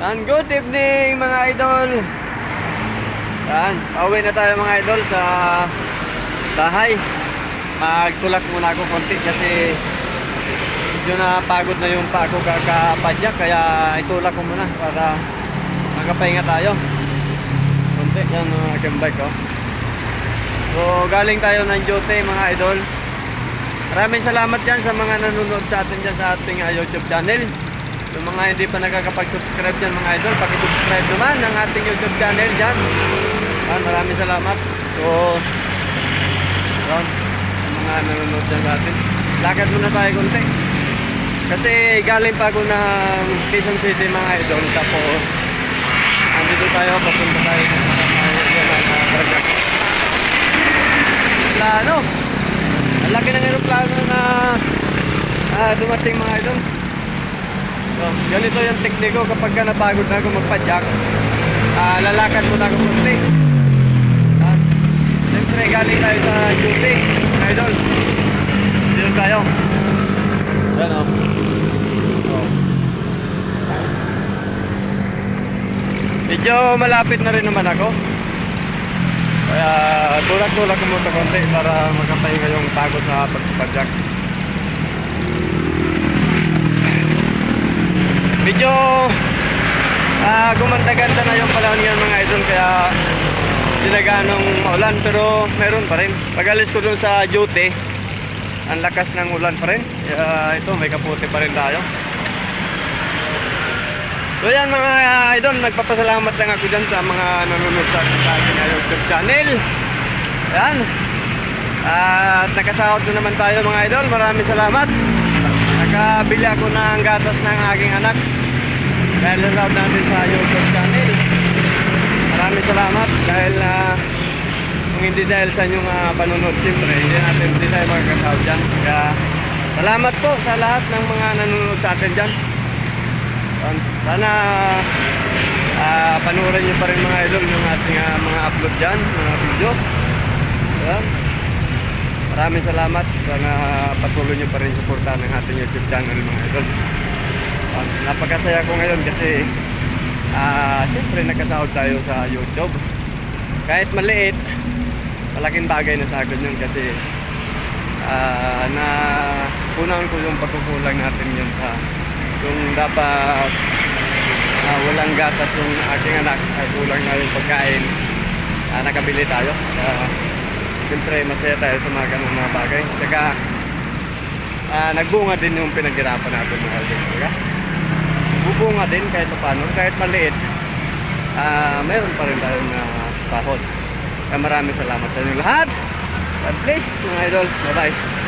And good evening mga idol. Yan, pauwi na tayo mga idol sa bahay. Magtulak muna ako konti kasi medyo napagod na yung pa ako kakapadyak kaya itulak ko muna para makapahinga tayo. Konti yan ang aking bike oh. So galing tayo ng duty mga idol. Maraming salamat dyan sa mga nanonood sa atin dyan sa ating uh, YouTube channel. Yung mga hindi pa nakakapag-subscribe dyan mga idol, pakisubscribe naman ng ating YouTube channel dyan. Yan, maraming salamat. So, yun, mga nanonood dyan sa atin. Lakad muna tayo konti. Kasi galing pa ako ng Quezon City mga idol. Tapos, andito tayo, papunta tayo sa mga mga plano. Ang laki ng aeroplano na ah, dumating mga idol. So, ganito yung tekniko kapag ka napagod na ako magpadyak. Ah, lalakad muna ako konti. Ah, Siyempre, galing tayo sa duty, idol. Dito tayo. Yan o. Oh. Medyo malapit na rin naman ako. Kaya tulak-tulak ko muna konti para magkapahinga yung pagod sa pagpapadyak. Medyo ah gumanda-ganda na yung panahon ngayon mga idol kaya hindi na ganong maulan pero meron pa rin. Pag alis ko dun sa duty, ang lakas ng ulan pa rin. Kaya ito may kaputi pa rin tayo. So yan mga idol, nagpapasalamat lang ako dyan sa mga nanonood sa sa ating YouTube channel. Yan. At nakasahod na naman tayo mga idol. Maraming salamat. Nakabili ako ng gatas ng aking anak. Dahil nasahod natin sa YouTube channel. Maraming salamat dahil na kung hindi dahil sa inyong uh, panunod, siyempre, hindi natin hindi tayo makakasahod dyan. Kaya salamat po sa lahat ng mga nanonood sa atin dyan. Yan. Sana ah panuorin nyo pa rin mga idol yung ating ah, mga upload dyan, mga video. Yan. Maraming salamat. Sana patuloy nyo pa rin suportahan ng ating YouTube channel mga idol. Yan. Napakasaya ko ngayon kasi ah siyempre nagkasahod tayo sa YouTube. Kahit maliit, malaking bagay na sa akin yun kasi ah na punan ko yung pagkukulang natin yun sa yung dapat ah, walang gatas yung aking anak ay kulang na yung pagkain ah, nakabili tayo uh, siyempre masaya tayo sa mga ganung mga bagay. Saka ah, nagbunga din yung pinaghirapan natin mga diba? bubunga din kahit paano. Kahit maliit ah, mayroon pa rin tayong uh, sahod kaya maraming salamat sa inyo lahat. God bless mga idol. Bye bye